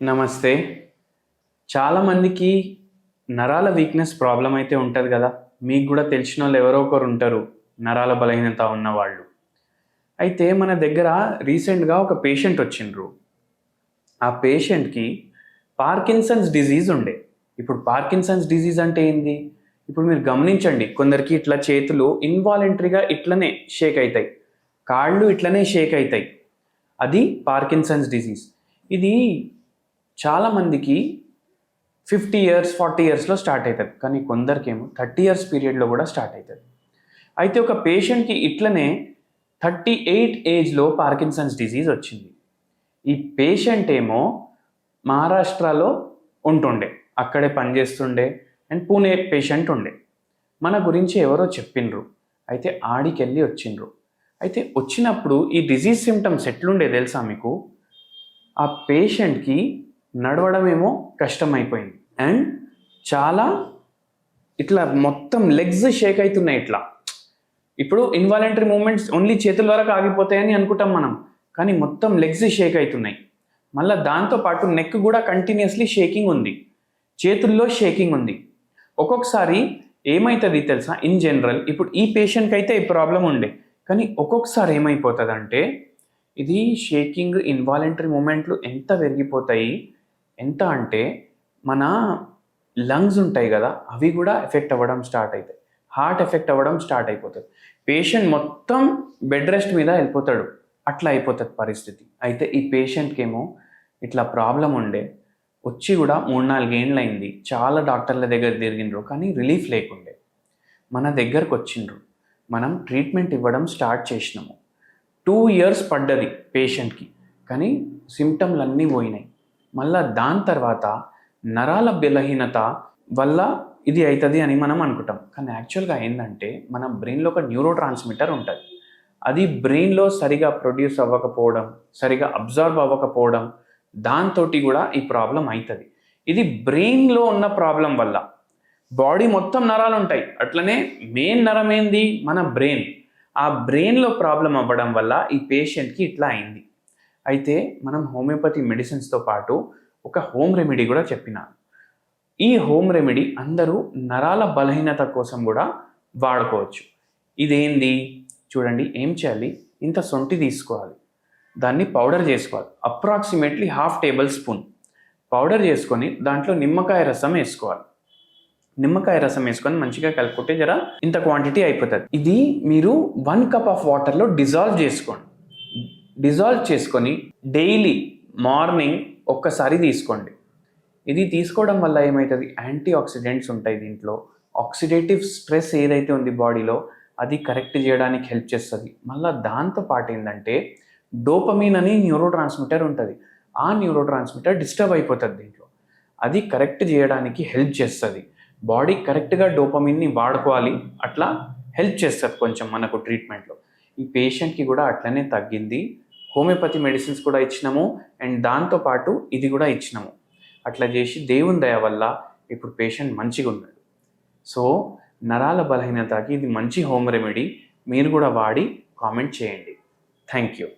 నమస్తే. చాలామందికి నరాల వీక్నెస్ ప్రాబ్లం అయితే ఉంటుంది కదా. మీకు కూడా తెలిసిన వాళ్ళు ఎవరో ఒకరు ఉంటారు నరాల బలహీనత ఉన్నవాళ్ళు. అయితే మన దగ్గర రీసెంట్గా ఒక పేషెంట్ వచ్చిండ్రు. ఆ పేషెంట్కి పార్కిన్సన్స్ డిజీజ్ ఉండే. ఇప్పుడు పార్కిన్సన్స్ డిజీజ్ అంటే ఏంది? ఇప్పుడు మీరు గమనించండి కొందరికి ఇట్లా చేతులు ఇన్వాలంటరీగా ఇట్లనే షేక్ అవుతాయి కాళ్ళు ఇట్లనే షేక్ అవుతాయి అది పార్కిన్సన్స్ డిజీజ్ ఇది చాలామందికి ఫిఫ్టీ ఇయర్స్ ఫార్టీ ఇయర్స్లో స్టార్ట్ అవుతుంది కానీ కొందరికేమో థర్టీ ఇయర్స్ పీరియడ్లో కూడా స్టార్ట్ అవుతుంది అయితే ఒక పేషెంట్కి ఇట్లనే థర్టీ ఎయిట్ ఏజ్లో పార్కిన్సన్స్ డిజీజ్ వచ్చింది. ఈ పేషెంట్ ఏమో మహారాష్ట్రలో ఉంటుండే. అక్కడే పనిచేస్తుండే అండ్ పూణే పేషెంట్ ఉండే. మన గురించి ఎవరో చెప్పిండ్రు అయితే ఆడికెళ్ళి వచ్చిండ్రు అయితే వచ్చినప్పుడు ఈ డిజీజ్ సిమ్టమ్స్ ఎట్లుండే తెలుసా మీకు? ఆ పేషెంట్కి నడవడం ఏమో కష్టమైపోయింది. అండ్ చాలా ఇట్లా మొత్తం లెగ్స్ షేక్ అవుతున్నాయి ఇట్లా. ఇప్పుడు ఇన్వాలంటరీ మూమెంట్స్ ఓన్లీ చేతుల వరకు ఆగిపోతాయని అనుకుంటాం మనం. కానీ మొత్తం లెగ్స్ షేక్ అవుతున్నాయి మళ్ళీ దాంతోపాటు నెక్ కూడా కంటిన్యూస్లీ షేకింగ్ ఉంది. చేతుల్లో షేకింగ్ ఉంది. ఒక్కొక్కసారి ఏమవుతుంది తెలుసా? ఇన్ జనరల్ ఇప్పుడు ఈ పేషెంట్కి అయితే ఈ ప్రాబ్లం ఉండే. కానీ ఒక్కొక్కసారి ఏమైపోతుంది అంటే ఇది షేకింగ్ ఇన్వాలంటరీ మూమెంట్లు ఎంత పెరిగిపోతాయి? ఎంత అంటే మన లంగ్స్ ఉంటాయి కదా అవి కూడా ఎఫెక్ట్ అవ్వడం స్టార్ట్ అవుతాయి హార్ట్ ఎఫెక్ట్ అవ్వడం స్టార్ట్ అయిపోతుంది. పేషెంట్ మొత్తం బెడ్ రెస్ట్ మీద వెళ్ళిపోతాడు. అట్లా అయిపోతుంది పరిస్థితి. అయితే ఈ పేషెంట్కి ఏమో ఇట్లా ప్రాబ్లం ఉండే వచ్చి కూడా మూడు నాలుగేండ్లు అయింది. చాలా డాక్టర్ల దగ్గర తిరిగిండ్రు కానీ రిలీఫ్ లేకుండే. మన దగ్గరకు వచ్చిండ్రు. మనం ట్రీట్మెంట్ ఇవ్వడం స్టార్ట్ చేసినాము. టూ ఇయర్స్ పడ్డది పేషెంట్కి కానీ సిమ్టమ్లు అన్నీ పోయినాయి. మళ్ళా దాని తర్వాత నరాల బలహీనత వల్ల ఇది అవుతుంది అని మనం అనుకుంటాం. కానీ యాక్చువల్గా ఏంటంటే మన బ్రెయిన్లో ఒక న్యూరో ట్రాన్స్మిటర్ ఉంటుంది. అది బ్రెయిన్లో సరిగా ప్రొడ్యూస్ అవ్వకపోవడం సరిగా అబ్జర్వ్ అవ్వకపోవడం దాంతో కూడా ఈ ప్రాబ్లం అవుతుంది ఇది బ్రెయిన్లో ఉన్న ప్రాబ్లం వల్ల. బాడీ మొత్తం నరాలు ఉంటాయి. అట్లనే మెయిన్ నరం ఏంది మన బ్రెయిన్. ఆ బ్రెయిన్లో ప్రాబ్లం అవ్వడం వల్ల ఈ పేషెంట్కి ఇట్లా అయింది. అయితే మనం హోమియోపతి మెడిసిన్స్తో పాటు ఒక హోమ్ రెమెడీ కూడా చెప్పినాను ఈ హోమ్ రెమెడీ అందరూ నరాల బలహీనత కోసం కూడా వాడుకోవచ్చు. ఇదేంది? చూడండి ఏం చేయాలి? ఇంత సొంటి తీసుకోవాలి. దాన్ని పౌడర్ చేసుకోవాలి. Approximately half tablespoon. పౌడర్ చేసుకొని దాంట్లో నిమ్మకాయ రసం వేసుకోవాలి. నిమ్మకాయ రసం వేసుకొని మంచిగా కలుపుకుంటే జర ఇంత క్వాంటిటీ అయిపోతుంది. ఇది మీరు వన్ కప్ ఆఫ్ వాటర్లో డిజాల్వ్ చేసుకోండి. డిజాల్వ్ చేసుకొని డైలీ మార్నింగ్ ఒక్కసారి తీసుకోండి. ఇది తీసుకోవడం వల్ల ఏమవుతుంది యాంటీ ఆక్సిడెంట్స్ ఉంటాయి దీంట్లో. ఆక్సిడేటివ్ స్ట్రెస్ ఏదైతే ఉంది బాడీలో అది కరెక్ట్ చేయడానికి హెల్ప్ చేస్తుంది. మళ్ళీ దాంతో పాటు ఏంటంటే డోపమీన్ అని న్యూరో ట్రాన్స్మిటర్ ఉంటుంది. ఆ న్యూరో ట్రాన్స్మిటర్ డిస్టర్బ్ అయిపోతుంది దీంట్లో. అది కరెక్ట్ చేయడానికి హెల్ప్ చేస్తుంది. బాడీ కరెక్ట్గా డోపమిన్ని వాడుకోవాలి. అట్లా హెల్ప్ చేస్తుంది కొంచెం మనకు ట్రీట్మెంట్లో. ఈ పేషెంట్కి కూడా అట్లనే తగ్గింది. హోమియోపతి మెడిసిన్స్ కూడా ఇచ్చినాము అండ్ దాంతోపాటు ఇది కూడా ఇచ్చినాము. అట్లా చేసి దేవుని దయ వల్ల ఇప్పుడు పేషెంట్ మంచిగా ఉన్నాడు. సో నరాల బలహీనతకి ఇది మంచి హోమ్ రెమెడీ. మీరు కూడా వాడి కామెంట్ చేయండి. Thank you.